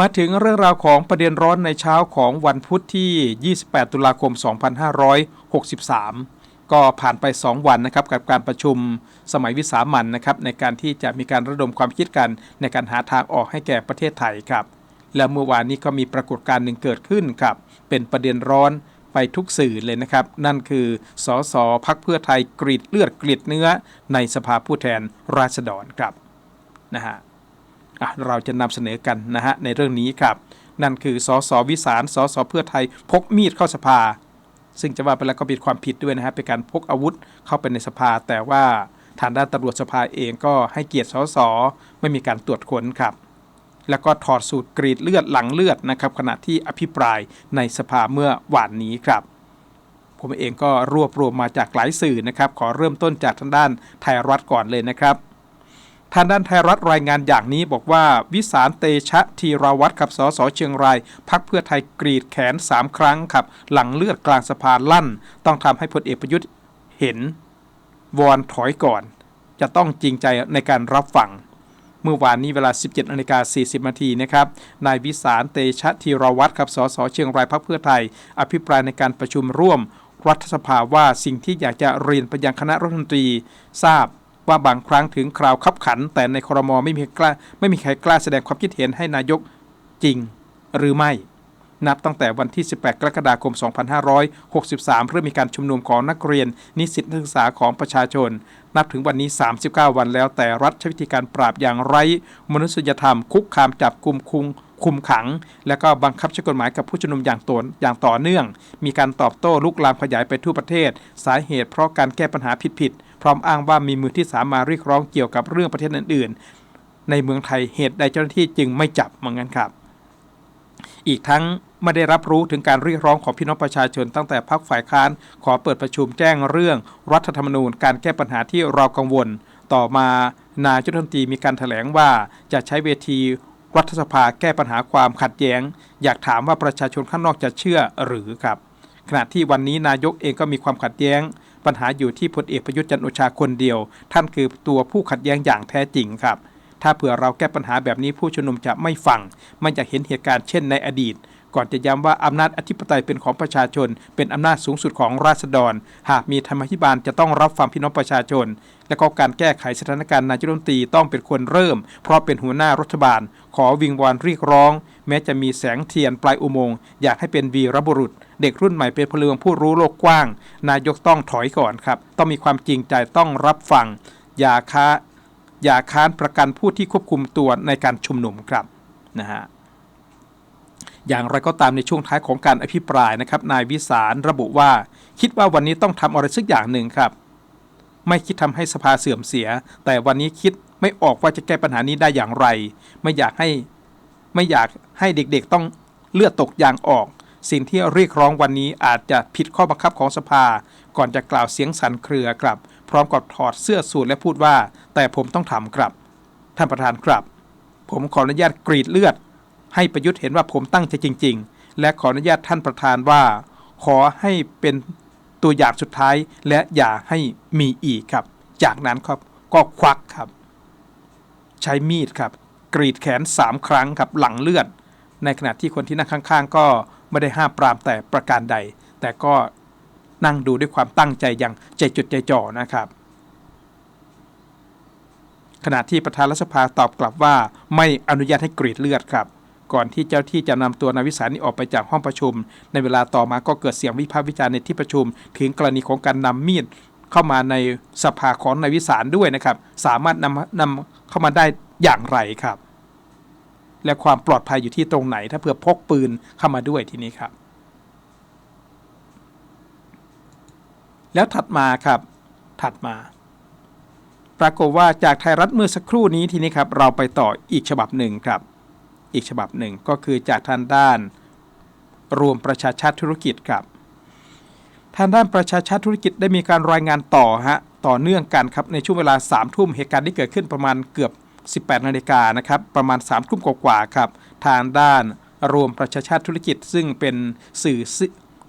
มาถึงเรื่องราวของประเด็นร้อนในเช้าของวันพุธที่ 28 ตุลาคม 2563 ก็ผ่านไป 2 วันนะครับกับการประชุมสมัยวิสามันนะครับในการที่จะมีการระดมความคิดกันในการหาทางออกให้แก่ประเทศไทยครับ และเมื่อวานนี้ก็มีปรากฏการณ์หนึ่งเกิดขึ้นครับ เป็นประเด็นร้อนไปทุกสื่อเลยนะครับ นั่นคือสสพักเพื่อไทยกรีดเลือดกรีดเนื้อในสภาผู้แทนราษฎรครับนะฮะ เราจะนำเสนอกันนะฮะในเรื่องนี้ครับ นั่นคือสสวิสารสสเพื่อไทยพกมีดเข้าสภา ซึ่งจะว่าไปแล้วก็เป็นความผิดด้วยนะฮะเป็นการพกอาวุธเข้าไปในสภา แต่ว่าทางด้านตำรวจสภาเองก็ให้เกียรติสสไม่มีการตรวจค้นครับแล้วก็ถอดสูตรกรีดเลือดหลังเลือดนะครับขณะที่อภิปรายในสภาเมื่อวานนี้ครับ ผมเองก็รวบรวมมาจากหลายสื่อนะครับ ขอเริ่มต้นจากทางด้านไทยรัฐก่อนเลยนะครับ ทางด้านไทยรัฐรายงานอย่างนี้บอกว่าวิสารเตชะธีราวัตรครับสสเชียงรายพักเพื่อไทยกรีดแขน 3 ครั้งครับ หลังเลือดกลางสภาลั่น ต้องทำให้พลเอกประยุทธ์เห็น วอนถอยก่อน จะต้องจริงใจในการรับฟังเมื่อวานนี้เวลา 17นาฬิกา40นาทีนะครับ นายวิสารเตชะธีรวัตรครับ สสเชียงรายพักเพื่อไทย อภิปรายในการประชุมร่วม รัฐสภาว่าสิ่งที่อยากจะเรียนไปยังคณะรัฐมนตรี ทราบ ว่าบางครั้งถึงคราวขับขัน แต่ในครมไม่มีกล้าไม่มีใครกล้าแสดงความคิดเห็นให้นายกจริงหรือไม่ นับตั้งแต่วันที่ 18 กรกฎาคม 2563 เริ่มมีการชุมนุมของนักเรียน นิสิตนักศึกษาของประชาชน นับถึงวันนี้ 39 วันแล้วแต่รัฐใช้วิธีการปราบอย่างไร้ มนุษยธรรม คุกคามจับกลุ่มคุงคุมขัง และก็บังคับใช้กฎหมายกับผู้ชุมนุมอย่างตนอย่างต่อเนื่อง มีการตอบโต้ลุกลามขยายไปทั่วประเทศ สาเหตุเพราะการแก้ปัญหาผิดๆ พร้อมอ้างว่ามีมือที่สามมาเรียกร้องเกี่ยวกับเรื่องประเทศอื่นๆ ในเมืองไทยเหตุใดเจ้าหน้าที่จึงไม่จับเหมือนกันครับ อีกทั้งไม่ได้รับรู้ถึงการเรียกร้องของพี่น้องประชาชนตั้งแต่พักฝ่ายค้าน ขอเปิดประชุมแจ้งเรื่องรัฐธรรมนูญ การแก้ปัญหาที่เรากังวล ต่อมานายจุรัฐมนตรีมีการถแถลงว่าจะใช้เวทีรัฐสภาแก้ปัญหาความขัดแย้ง อยากถามว่าประชาชนข้างนอกจะเชื่อหรือครับ ขณะที่วันนี้นายกเองก็มีความขัดแย้ง ปัญหาอยู่ที่พลเอกประยุทธ์จันโอชาคนเดียว ท่านคือตัวผู้ขัดแย้งอย่างแท้จริงครับ ถ้าเผื่อเราแก้ปัญหาแบบนี้ผู้ชุมนุมจะไม่ฟังไม่จะเห็นเหตุการณ์เช่นในอดีต ก่อนจะย้ำว่าอำนาจอธิปไตยเป็นของประชาชน เป็นอำนาจสูงสุดของราษฎร หากมีธรรมาภิบาลจะต้องรับฟังพี่น้องประชาชน และก็การแก้ไขสถานการณ์นายกรัฐมนตรีต้องเป็นคนเริ่ม เพราะเป็นหัวหน้ารัฐบาล ขอวิงวอนเรียกร้อง แม้จะมีแสงเทียนปลายอุโมงค์อยากให้เป็นวีรบุรุษ เด็กรุ่นใหม่เป็นพลเมืองผู้รู้โลกกว้าง นายกต้องถอยก่อนครับ ต้องมีความจริงใจต้องรับฟัง อย่าค้าอย่าค้านประกันผู้ที่ควบคุมตัวในการชุมนุมครับนะฮะอย่างไรก็ตามในช่วงท้ายของการอภิปรายนะครับ นายวิสารระบุว่า คิดว่าวันนี้ต้องทำอะไรสักอย่างหนึ่งครับ ไม่คิดทำให้สภาเสื่อมเสีย แต่วันนี้คิดไม่ออกว่าจะแก้ปัญหานี้ได้อย่างไร ไม่อยากให้ ไม่อยากให้เด็กๆต้องเลือดตกยางออก สิ่งที่เรียกร้องวันนี้อาจจะผิดข้อบังคับของสภา ก่อนจะกล่าวเสียงสั่นเครือครับ พร้อมกับถอดเสื้อสูทและพูดว่า แต่ผมต้องทำครับ ท่านประธานครับ ผมขออนุญาตกรีดเลือด ให้ประยุทธ์เห็นว่าผมตั้งใจจริง ๆ และขออนุญาตท่านประธานว่า ขอให้เป็นตัวอย่างสุดท้ายและอย่าให้มีอีกครับ จากนั้นครับก็ควักครับ ใช้มีดครับ กรีดแขน 3 ครั้งครับหลังเลือด ในขณะที่คนที่นั่งข้างๆ ก็ไม่ได้ห้ามปรามแต่ประการใด แต่ก็นั่งดูด้วยความตั้งใจอย่างใจจดใจจ่อนะครับ ขณะที่ประธานรัฐสภาตอบกลับว่า ไม่อนุญาตให้กรีดเลือดครับ ก่อนที่เจ้าที่จะนำตัวนายวิสานีออกไปจากห้องประชุม ในเวลาต่อมาก็เกิดเสียงวิพากษ์วิจารณ์ในที่ประชุม ถึงกรณีของการนำมีดเข้ามาในสภาของนายวิสารด้วยนะครับ สามารถนำนำเข้ามาได้ อย่างไรครับ และความปลอดภัยอยู่ที่ตรงไหน ถ้าเผื่อพกปืนเข้ามาด้วยทีนี้ครับ แล้วถัดมาครับ ถัดมา ปรากฏว่าจากไทยรัฐเมื่อสักครู่นี้ทีนี้ครับ เราไปต่ออีกฉบับหนึ่งครับ อีกฉบับหนึ่งก็คือจากทางด้าน รวมประชาชาติธุรกิจครับทางด้านประชาชาติธุรกิจได้มีการรายงานต่อฮะต่อเนื่องกันครับในช่วงเวลา3ามทุ่มเหตุการณ์ที่เกิดขึ้นประมาณเกือบ 18 นาฬิกานะครับ ประมาณ3ามทุ่มกว่าๆครับ ทางด้านรวมประชาชาติธุรกิจ ซึ่งเป็นสื่อ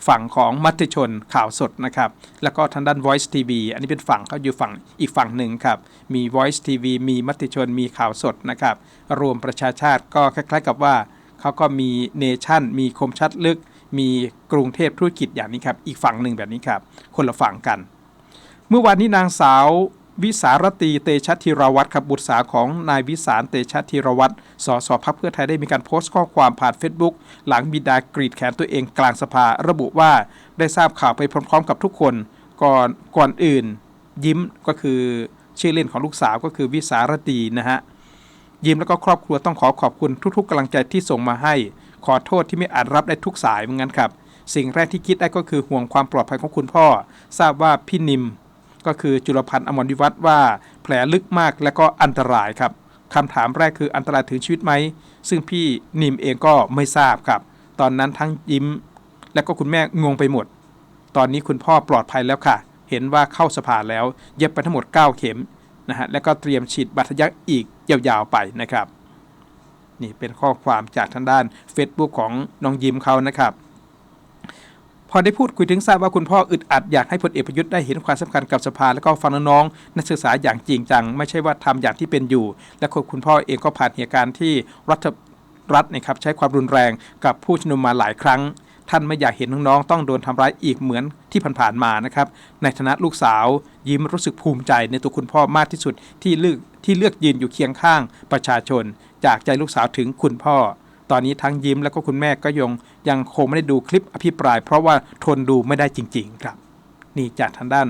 ฝั่งของมัติชนข่าวสดนะครับ แล้วก็ทางด้าน Voice TV อันนี้เป็นฝั่งเขาอยู่ฝั่งอีกฝั่งหนึ่งครับ มี Voice TV มีมัติชนมีข่าวสดนะครับ รวมประชาชาติก็คล้ายๆกับว่าเขาก็มีเนชั่นมีคมชัดลึก มีกรุงเทพธุรกิจอย่างนี้ครับ อีกฝั่งหนึ่งแบบนี้ครับ คนละฝั่งกัน เมื่อวานนี้นางสาว วิสารตีเตชะธีรวัตรครับบุตรสาวของนายวิสารเตชะธีรวัตรสสพักเพื่อไทยได้มีการโพสต์ข้อความผ่าน Facebook หลังบิดากรีดแขนตัวเองกลางสภา ระบุว่าได้ทราบข่าวไปพร้อมๆกับทุกคน ก่อนก่อนอื่น ยิ้มก็คือชื่อเล่นของลูกสาวก็คือวิสารตีนะฮะยิ้มแล้วก็ครอบครัวต้องขอขอบคุณทุกๆกำลังใจที่ส่งมาให้ ขอโทษที่ไม่อาจรับได้ทุกสายเหมือนกันครับ สิ่งแรกที่คิดได้ก็คือห่วงความปลอดภัยของคุณพ่อ ทราบว่าพี่นิม ก็คือจุลพันธ์อมรวิวัฒว่าแผลลึกมากและก็อันตรายครับคำถามแรกคืออันตรายถึงชีวิตไหม ซึ่งพี่นิมเองก็ไม่ทราบครับ ตอนนั้นทั้งยิ้ม และก็คุณแม่งงไปหมด ตอนนี้คุณพ่อปลอดภัยแล้วค่ะ เห็นว่าเข้าสภาแล้ว เย็บไปทั้งหมด 9 เข็มนะฮะแล้วก็เตรียมฉีดบัตรทะยักอีกยาวๆไปนะครับ นี่เป็นข้อความจากทางด้าน Facebook ของน้องยิ้มเขานะครับ พอได้พูดคุยถึงทราบว่าคุณพ่ออึดอัดอยากให้พลเอกประยุทธ์ได้เห็นความสำคัญกับสภาและก็ฟังน้องๆนักศึกษาอย่างจริงจัง ไม่ใช่ว่าทำอย่างที่เป็นอยู่ และคุณพ่อเองก็ผ่านเหตุการณ์ที่รัฐรัฐนะครับใช้ความรุนแรงกับผู้ชุมนุมมาหลายครั้ง ท่านไม่อยากเห็นน้องๆต้องโดนทำร้ายอีกเหมือนที่ผ่านๆมานะครับในฐานะลูกสาว ยิ้มรู้สึกภูมิใจในตัวคุณพ่อมากที่สุดที่เลือกที่เลือกยืนอยู่เคียงข้างประชาชน จากใจลูกสาวถึงคุณพ่อ ตอนนี้ทั้งยิ้มแล้วก็คุณแม่ก็ยังยังคงไม่ได้ดูคลิปอภิปราย เพราะว่าทนดูไม่ได้จริง ๆ ครับ นี่จากทางด้าน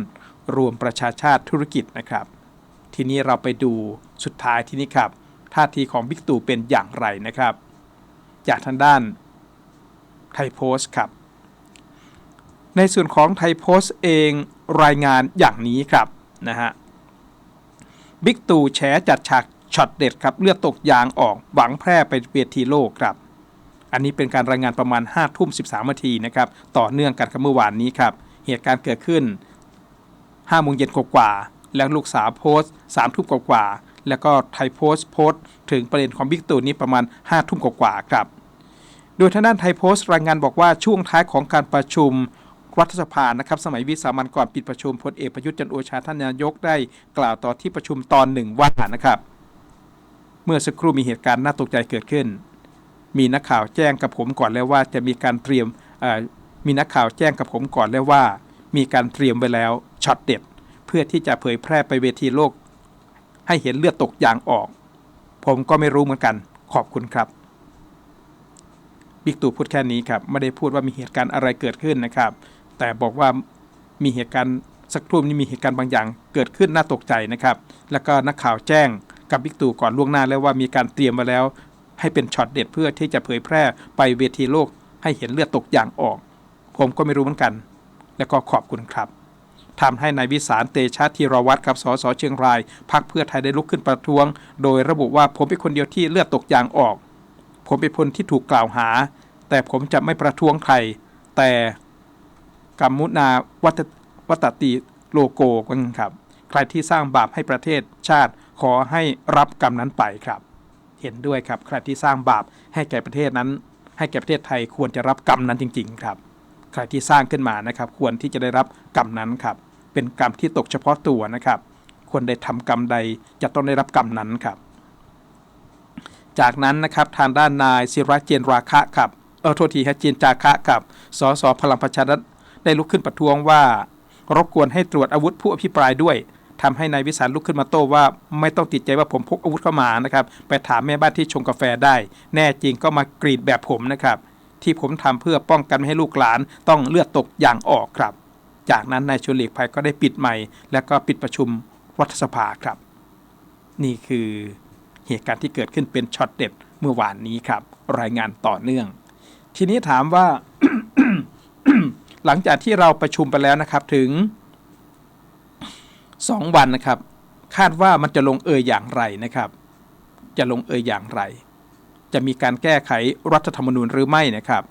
รวมประชาชาติธุรกิจนะครับ ทีนี้เราไปดูสุดท้ายที่นี่ครับท่าทีของบิ๊กตู่เป็นอย่างไรนะครับ จากทางด้านไทยโพสต์ครับ ในส่วนของไทยโพสต์เองรายงานอย่างนี้ครับนะฮะบิ๊กตู่แฉจัดฉาก ช็อตเด็ดครับเลือดตกยางออกหวังแพร่ไปเวทีโลกครับ อันนี้เป็นการรายงานประมาณ5ทุ่ม13นาทีนะครับต่อเนื่องกันกับเมื่อวานนี้ครับเหตุการณ์เกิดขึ้น5โมงเย็นกว่าแล้วลูกสาวโพสต์3ทุ่มกว่า แล้วก็ไทยโพสต์โพสต์ถึงประเด็นของบิ๊กตู่นี้ประมาณ5ทุ่มกว่าครับ โดยทางด้านไทยโพสต์รายงานบอกว่าช่วงท้ายของการประชุมรัฐสภานะครับสมัยวิสามันก่อนปิดประชุมพลเอกประยุทธ์จันโอชาท่านนายกได้กล่าวต่อที่ประชุมตอนหนึ่งว่านะครับ เมื่อสักครู่มีเหตุการณ์น่าตกใจเกิดขึ้น มีนักข่าวแจ้งกับผมก่อนแล้วว่าจะมีการเตรียมมีนักข่าวแจ้งกับผมก่อนแล้วว่า มีการเตรียมไว้แล้วช็อตเด็ด เพื่อที่จะเผยแพร่ไปเวทีโลก ให้เห็นเลือดตกยางออก ผมก็ไม่รู้เหมือนกัน ขอบคุณครับบิ๊กตู่พูดแค่นี้ครับไม่ได้พูดว่ามีเหตุการณ์อะไรเกิดขึ้นนะครับ แต่บอกว่ามีเหตุการณ์สักครู่นี้มีเหตุการณ์บางอย่างเกิดขึ้นน่าตกใจนะครับ แล้วก็นักข่าวแจ้ง กับบิ๊กตู่ก่อนล่วงหน้าแล้วว่ามีการเตรียมมาแล้ว ให้เป็นช็อตเด็ดเพื่อที่จะเผยแพร่ไปเวทีโลก ให้เห็นเลือดตกอย่างออก ผมก็ไม่รู้เหมือนกัน แล้วก็ขอบคุณครับทำให้นายวิสารเตชะธีรวัตรครับสสเชียงรายพักเพื่อไทยได้ลุกขึ้นประท้วง โดยระบุว่าผมเป็นคนเดียวที่เลือดตกยางออก ผมเป็นคนที่ถูกกล่าวหา แต่ผมจะไม่ประท้วงใคร แต่กัมมุนาวัตวัตติโลโกกันครับ ใครที่สร้างบาปให้ประเทศชาติ ขอให้รับกรรมนั้นไปครับ เห็นด้วยครับ ใครที่สร้างบาปให้แก่ประเทศนั้น ให้แก่ประเทศไทยควรจะรับกรรมนั้นจริง ๆ ครับ ใครที่สร้างขึ้นมานะครับ ควรที่จะได้รับกรรมนั้นครับ เป็นกรรมที่ตกเฉพาะตัวนะครับ คนใดทำกรรมใดจะต้องได้รับกรรมนั้นครับ จากนั้นนะครับทางด้านนายศิระเจนราคะครับเออโทษทีฮะเจนจาคะกับสสพลังประชารัฐได้ลุกขึ้นประท้วงว่ารบกวนให้ตรวจอาวุธผู้อภิปรายด้วย ทำให้นายวิสารลุกขึ้นมาโต้ว่าไม่ต้องติดใจว่าผมพกอาวุธเข้ามานะครับไปถามแม่บ้านที่ชงกาแฟได้ แน่จริงก็มากรีดแบบผมนะครับ ที่ผมทำเพื่อป้องกันไม่ให้ลูกหลานต้องเลือดตกอย่างออกครับ จากนั้นนายชวนหลีกภัยก็ได้ปิดใหม่ และก็ปิดประชุมรัฐสภาครับ นี่คือเหตุการณ์ที่เกิดขึ้นเป็นช็อตเด็ดเมื่อวานนี้ครับ รายงานต่อเนื่อง ทีนี้ถามว่าหลังจากที่เราประชุมไปแล้วนะครับถึง 2 วันนะครับ คาดว่ามันจะลงเอยอย่างไรนะครับ จะลงเอยอย่างไร จะมีการแก้ไขรัฐธรรมนูญหรือไม่นะครับ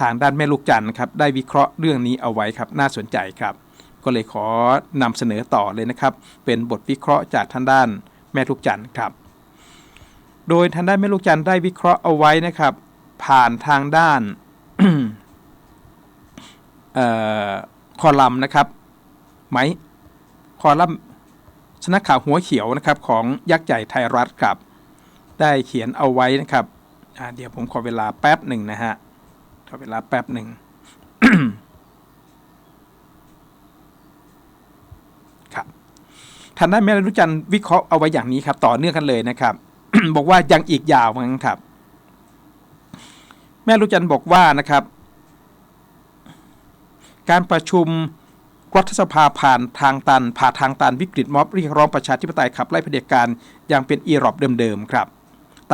ทางด้านแม่ลูกจันทร์ครับได้วิเคราะห์เรื่องนี้เอาไว้ครับน่าสนใจครับ ก็เลยขอนำเสนอต่อเลยนะครับ เป็นบทวิเคราะห์จากทางด้านแม่ลูกจันทร์ครับ โดยทางด้านแม่ลูกจันทร์ได้วิเคราะห์เอาไว้นะครับ ผ่านทางด้านคอลัมน์นะครับ ไหม คอลัมน์สนักข่าวหัวเขียวนะครับของยักษ์ใหญ่ไทยรัฐครับ ได้เขียนเอาไว้นะครับเดี๋ยวผมขอเวลาแป๊บหนึ่งนะฮะขอเวลาแป๊บหนึ่งครับท่านได้านแม่รุจันวิเคราะห์เอาไว้อย่างนี้ครับ ต่อเนื่องกันเลยนะครับ บอกว่ายังอีกยาวมั้งครับ แม่รุจันบอกว่านะครับ การประชุม รัฐสภาผ่านทางตัน ผ่าทางตันวิกฤตม็อบเรียกร้องประชาธิปไตยขับไล่เผด็จการอย่างเป็นอีรอบเดิมๆครับ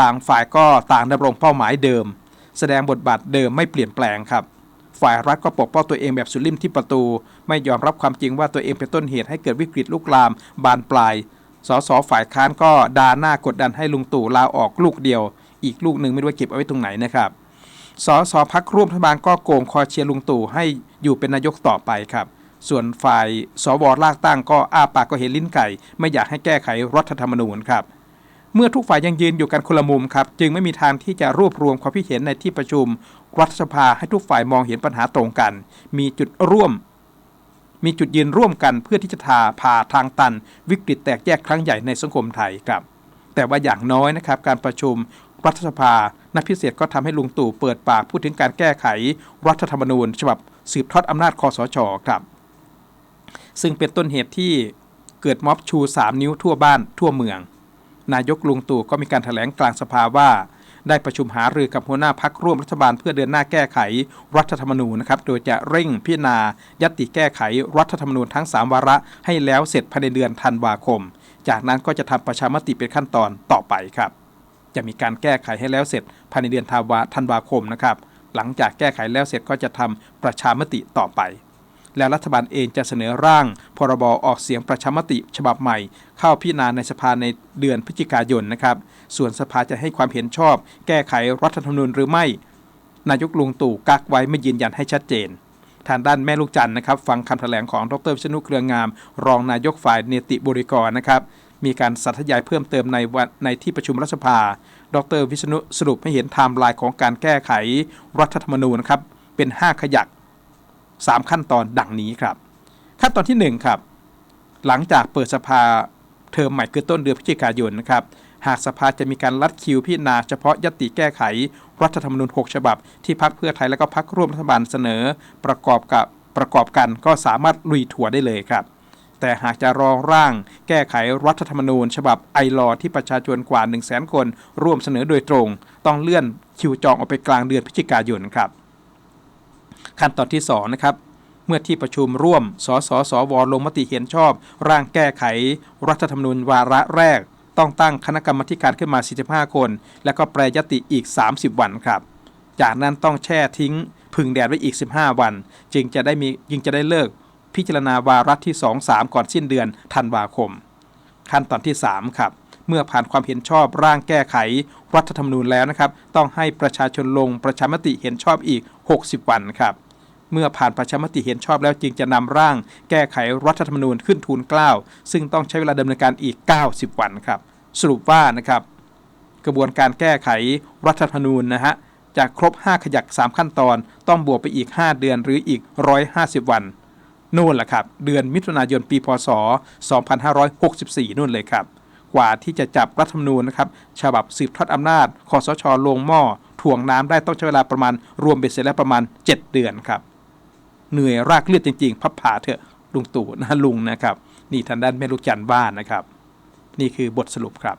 ต่างฝ่ายก็ต่างดำรงเป้าหมายเดิม แสดงบทบาทเดิมไม่เปลี่ยนแปลงครับฝ่ายรัฐก็ปกป้องตัวเองแบบสุดริมที่ประตู ไม่ยอมรับความจริงว่าตัวเองเป็นต้นเหตุให้เกิดวิกฤตลุกลาม บานปลาย สสฝ่ายค้านก็ดาหน้ากดดันให้ลุงตู่ลาออกลูกเดียว อีกลูกหนึ่งไม่รู้ว่าเก็บเอาไว้ตรงไหนนะครับ สสพักร่วมรัฐบาลก็โกงคอเชียร์ลุงตู่ให้อยู่เป็นนายกต่อไปครับ ส่วนฝ่ายสวลากตั้งก็อ้าปากก็เห็นลิ้นไก่ ไม่อยากให้แก้ไขรัฐธรรมนูญครับเมื่อทุกฝ่ายยังยืนอยู่กันคนละมุมครับจึงไม่มีทางที่จะรวบรวมความคิดเห็นในที่ประชุม รัฐสภาให้ทุกฝ่ายมองเห็นปัญหาตรงกัน มีจุดร่วม มีจุดยืนร่วมกันเพื่อที่จะทาพาทางตัน วิกฤตแตกแยกครั้งใหญ่ในสังคมไทยครับ แต่ว่าอย่างน้อยนะครับ การประชุมรัฐสภา นักพิเศษก็ทำให้ลุงตู่เปิดปากพูดถึงการแก้ไข รัฐธรรมนูญ ฉบับสืบทอดอำนาจคอสชครับ ซึ่งเป็นต้นเหตุที่เกิดม็อบชู 3 นิ้วทั่วบ้านทั่วเมือง นายกลุงตู่ก็มีการถแถลงกลางสภาว่า ได้ประชุมหารือกับหัวหน้าพักร่วมรัฐบาลเพื่อเดินหน้าแก้ไขรัฐธรรมนูญนะครับ โดยจะเร่งพิจารณายตติแก้ไขรัฐธรรมนูญทั้ง 3 วาระให้แล้วเสร็จภายในเดือนธันวาคม จากนั้นก็จะทำประชามติเป็นขั้นตอนต่อไปครับ จะมีการแก้ไขให้แล้วเสร็จภายในเดือนธันวาธันวาคมนะครับ หลังจากแก้ไขแล้วเสร็จก็จะทำประชามติต่อไป แล้วรัฐบาลเองจะเสนอร่าง พรบออกเสียงประชามติ ฉบับใหม่ เข้าพิจารณาในสภาในเดือนพฤศจิกายนนะครับ ส่วนสภาจะให้ความเห็นชอบ แก้ไขรัฐธรรมนูญหรือไม่ นายกลุงตู่กักไว้ไม่ยืนยันให้ชัดเจนทางด้านแม่ลูกจันทร์นะครับ ฟังคำแถลงของดรวิษณุเครืองาม รองนายกฝ่ายเนติบริกรนะครับ มีการสาธยายเพิ่มเติมในวันในที่ประชุมรัฐสภา ดรวิษณุสรุปให้เห็นไทม์ไลน์ของการแก้ไขรัฐธรรมนูญนะครับ เป็น 5 ขยัก 3 ขั้นตอนดังนี้ครับ ขั้นตอนที่1ครับหลังจากเปิดสภาเทอมใหม่คือต้นเดือนพฤศจิกายนนะครับหากสภาจะมีการลัดคิวพิจารณาเฉพาะยติแก้ไข รัฐธรรมนูญ 6 ฉบับ ที่พักเพื่อไทยและก็พักร่วมรัฐบาลเสนอ ประกอบกับประกอบกันก็สามารถลุยถั่วได้เลยครับ แต่หากจะรอร่าง แก้ไขรัฐธรรมนูญ ฉบับไอรอที่ประชาชนกว่า 1 0 0 0 0แคน ร่วมเสนอโดยตรง ต้องเลื่อนคิวจองออกไปกลางเดือนพฤศจิกายนครับ ขั้นตอนที่2นะครับเมื่อที่ประชุมร่วม สสสวลงมติเห็นชอบ ร่างแก้ไข รัฐธรรมนูญวาระแรก ต้องตั้งคณะกรรมการขึ้นมา 45 คน แล้วก็แปรยติอีก 30 วันครับ จากนั้นต้องแช่ทิ้ง พึงแดดไว้อีก 15 วัน จึงจะได้มีจึงจะได้เลิก พิจารณาวาระที่ 2 3 ก่อนสิ้นเดือนธันวาคม ขั้นตอนที่ 3 ครับ เมื่อผ่านความเห็นชอบร่างแก้ไข รัฐธรรมนูญแล้วนะครับ ต้องให้ประชาชนลงประชามติเห็นชอบอีก 60 วันครับเมื่อผ่านประชามติเห็นชอบแล้วจึงจะนำร่าง แก้ไขรัฐธรรมนูญขึ้นทูลเกล้าซึ่งต้องใช้เวลาดำเนินการอีก 90 วันครับ สรุปว่านะครับ กระบวนการแก้ไขรัฐธรรมนูญนะฮะจากครบ 5 ขยัก 3 ขั้นตอน ต้องบวกไปอีก 5 เดือนหรืออีก 150 วันนู่นแหละครับ เดือนมิถุนายนปีพศ 2564นู่นเลยครับ กว่าที่จะจับรัฐธรรมนูญนะครับฉบับสืบทอดอำนาจคอสชลงหม้อถ่วงน้ำได้ต้องใช้เวลาประมาณรวมเบ็ดเสร็จแล้วประมาณ 7 เดือนครับเหนื่อยรากเลือดจริง ๆ พับผ่าเถอะลุงตู่นะลุงนะครับนี่ทางด้านแม่ลูกจันทร์บ้านนะครับ นี่คือบทสรุปครับ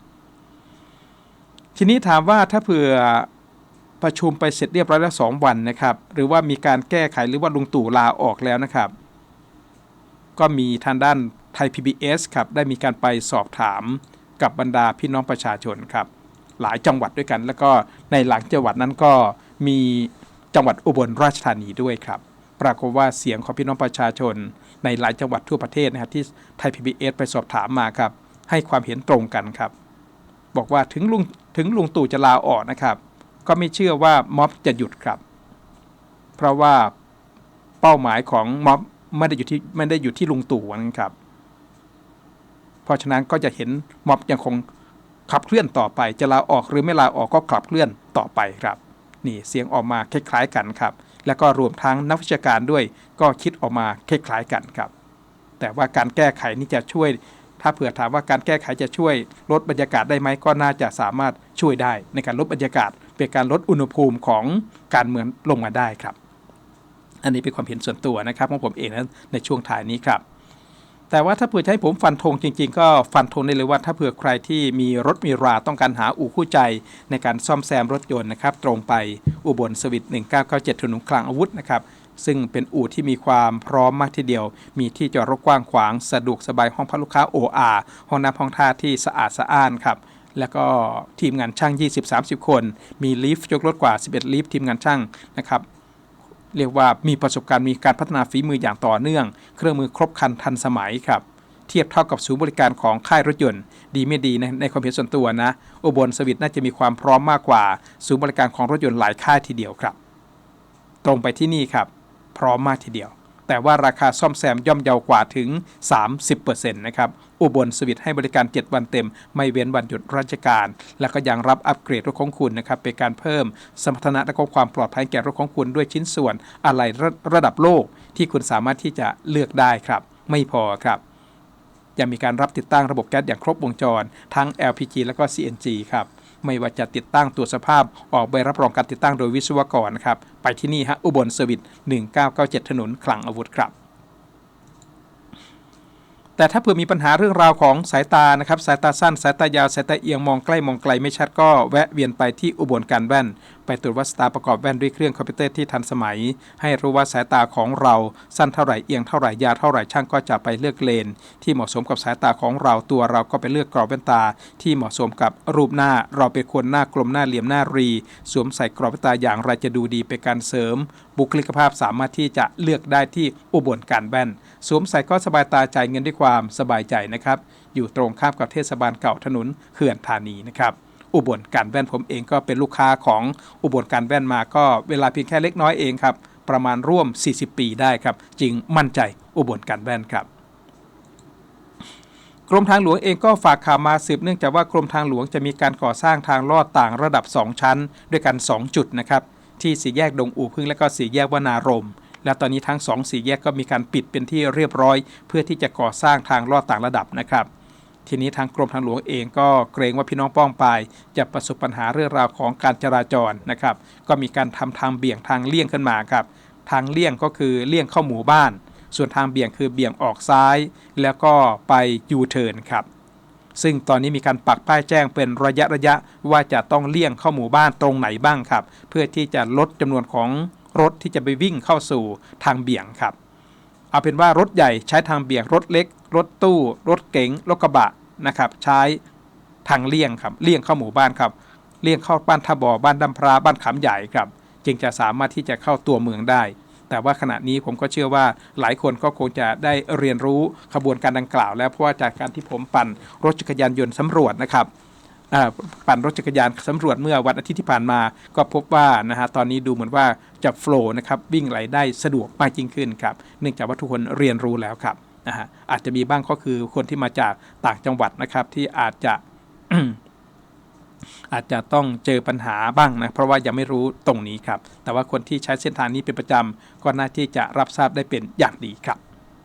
ทีนี้ถามว่าถ้าเผื่อประชุมไปเสร็จเรียบร้อยแล้วสองวันนะครับ หรือว่ามีการแก้ไขหรือว่าลุงตู่ลาออกแล้วนะครับ ก็มีทางด้านไทย PBS ครับได้มีการไปสอบถาม กับบรรดาพี่น้องประชาชนครับ หลายจังหวัดด้วยกัน แล้วก็ในหลังจังหวัดนั้นก็มีจังหวัดอุบลราชธานีด้วยครับ ปรากฏว่าเสียงของพี่น้องประชาชน ในหลายจังหวัดทั่วประเทศนะครับที่ไทย PBS ไปสอบถามมาครับ ให้ความเห็นตรงกันครับ บอกว่าถึงลุงถึงลุงตู่จะลาออกนะครับ ก็ไม่เชื่อว่าม็อบจะหยุดครับ เพราะว่าเป้าหมายของม็อบไม่ได้อยู่ที่ไม่ได้อยู่ที่ลุงตู่นะครับ เพราะฉะนั้นก็จะเห็นม็อบยังคงขับเคลื่อนต่อไป จะลาออกหรือไม่ลาออกก็ขับเคลื่อนต่อไปครับนี่เสียงออกมาคล้ายๆกันครับ แล้วก็รวมทั้งนักวิชาการด้วยก็คิดออกมาคล้ายๆกันครับ แต่ว่าการแก้ไขนี่จะช่วย ถ้าเผื่อถามว่าการแก้ไขจะช่วยลดบรรยากาศได้ไหมก็น่าจะสามารถช่วยได้ ในการลดบรรยากาศ เป็นการลดอุณหภูมิของการเมืองลงมาได้ครับ อันนี้เป็นความเห็นส่วนตัวนะครับของผมเองนะในช่วงท้ายนี้ครับ แต่ว่าถ้าเผื่อจะให้ผมฟันธงจริง ๆ ก็ฟันธงได้เลยว่าถ้าเผื่อใครที่มีรถมีราต้องการหาอู่คู่ใจ ในการซ่อมแซมรถยนต์นะครับ ตรงไปอุบลสวิต1997ถนนคลังอาวุธนะครับซึ่งเป็นอู่ที่มีความพร้อมมากทีเดียว มีที่จอดรถกว้างขวาง สะดวกสบายห้องพักลูกค้า OR ห้องน้ำห้องท่าที่สะอาดสะอ้านครับ แล้วก็ทีมงานช่าง 20-30 คน มีลิฟต์ยกรถกว่า 11 ลิฟต์ทีมงานช่างนะครับ เรียกว่ามีประสบการณ์มีการพัฒนาฝีมืออย่างต่อเนื่อง เครื่องมือครบครันทันสมัยครับ เทียบเท่ากับศูนย์บริการของค่ายรถยนต์ ดีไม่ดีในในความเห็นส่วนตัวนะอุบลสวิตน่าจะมีความพร้อมมากกว่า ศูนย์บริการของรถยนต์หลายค่ายทีเดียวครับ ตรงไปที่นี่ครับ พร้อมมากทีเดียว แต่ว่าราคาซ่อมแซมย่อมเยาวกว่าถึง 30%นะครับอุบลสวิตให้บริการ 7 วันเต็ม ไม่เว้นวันหยุดราชการ แล้วก็ยังรับอัปเกรดรถของคุณนะครับเป็นการเพิ่ม สมรรถนะและก็ความปลอดภัยแก่รถของคุณด้วยชิ้นส่วนอะไรระระดับโลกที่คุณสามารถที่จะเลือกได้ครับ ไม่พอครับ ยังมีการรับติดตั้งระบบแก๊สอย่างครบวงจร ทั้ง LPG และก็ CNG ครับ ไม่ว่าจะติดตั้งตัวจสภาพ ออกใบรับรองการติดตั้งโดยวิศวกรนะครับ ไปที่นี่ฮะอุบลเซอร์วิส1997 ถนนคลังอาวุธครับ แต่ถ้าเผื่อมีปัญหาเรื่องราวของสายตานะครับสายตาสั้น สายตายาวสายตาเอียงมองใกล้มองไกลไม่ชัดก็แวะเวียนไปที่อุบลการแว่น ไปตรวจวัดสตาประกอบแว่นด้วยเครื่องคอมพิวเตอร์ที่ทันสมัย ให้รู้ว่าสายตาของเราสั้นเท่าไหร่เอียงเท่าไหร่ยาวเท่าไหร่ช่างก็จะไปเลือกเลน ที่เหมาะสมกับสายตาของเราตัวเราก็ไปเลือกกรอบแว่นตา ที่เหมาะสมกับรูปหน้า เราเป็นคนหน้ากลมหน้าเหลี่ยมหน้ารี สวมใส่กรอบแว่นตาอย่างไรจะดูดีเป็นการเสริม บุคลิกภาพสามารถที่จะเลือกได้ที่อุบลการแว่น สวมใส่ก็สบายตาจ่ายเงินด้วยความสบายใจนะครับ อยู่ตรงข้ามกับเทศบาลเก่าถนนเขื่อนธานีนะครับอุบลการแว่นผมเองก็เป็นลูกค้าของอุบลการแว่นมาก็เวลาเพียงแค่เล็กน้อยเองครับประมาณร่วม 40 ปีได้ครับจึงมั่นใจอุบลการแว่นครับกรมทางหลวงเองก็ฝากข่าวมาสืบเนื่องจากว่ากรมทางหลวงจะมีการก่อสร้างทางลอดต่างระดับ 2 ชั้น ด้วยกัน 2 จุดนะครับที่สี่แยกดงอู่พึ่งและก็สี่แยกวนารมณ์ และตอนนี้ทั้ง 2 สี่แยกก็มีการปิดเป็นที่เรียบร้อย เพื่อที่จะก่อสร้างทางลอดต่างระดับนะครับทีนี้ทางกรมทางหลวงเองก็เกรงว่าพี่น้องป้องปายจะประสบปัญหาเรื่องราวของการจราจรนะครับ ก็มีการทำทางเบี่ยงทางเลี่ยงขึ้นมาครับ ทางเลี่ยงก็คือเลี่ยงเข้าหมู่บ้าน ส่วนทางเบี่ยงคือเบี่ยงออกซ้าย แล้วก็ไปยูเทิร์นครับ ซึ่งตอนนี้มีการปักป้ายแจ้งเป็นระยะระยะว่าจะต้องเลี่ยงเข้าหมู่บ้านตรงไหนบ้างครับ เพื่อที่จะลดจำนวนของ รถที่จะไปวิ่งเข้าสู่ทางเบี่ยงครับ เอาเป็นว่ารถใหญ่ใช้ทางเบี่ยงรถเล็ก รถตู้ รถเก๋งรถกระบะนะครับ ใช้ทางเลี่ยงครับเลี่ยงเข้าหมู่บ้านครับเลี่ยงเข้าบ้านท่าบ่อบ้านดำพราบ้านขามใหญ่ครับ จึงจะสามารถที่จะเข้าตัวเมืองได้ แต่ว่าขณะนี้ผมก็เชื่อว่าหลายคนก็คงจะได้เรียนรู้ขบวนการดังกล่าว แล้วเพราะว่าจากการที่ผมปั่นรถจักรยานยนต์สำรวจนะครับ ปั่นรถจักรยานสำรวจเมื่อวันอาทิตย์ที่ผ่านมา ก็พบว่านะฮะตอนนี้ดูเหมือนว่าจะโฟล์นะครับวิ่งไหลได้สะดวกมากยิ่งขึ้นครับเนื่องจากว่าทุกคนเรียนรู้แล้วครับนะฮะอาจจะมีบ้างก็คือคนที่มาจากต่างจังหวัดนะครับที่อาจจะอาจจะต้องเจอปัญหาบ้างนะเพราะว่ายังไม่รู้ตรงนี้ครับ แต่ว่าคนที่ใช้เส้นทางนี้เป็นประจำก็น่าที่จะรับทราบได้เป็นอย่างดีครับ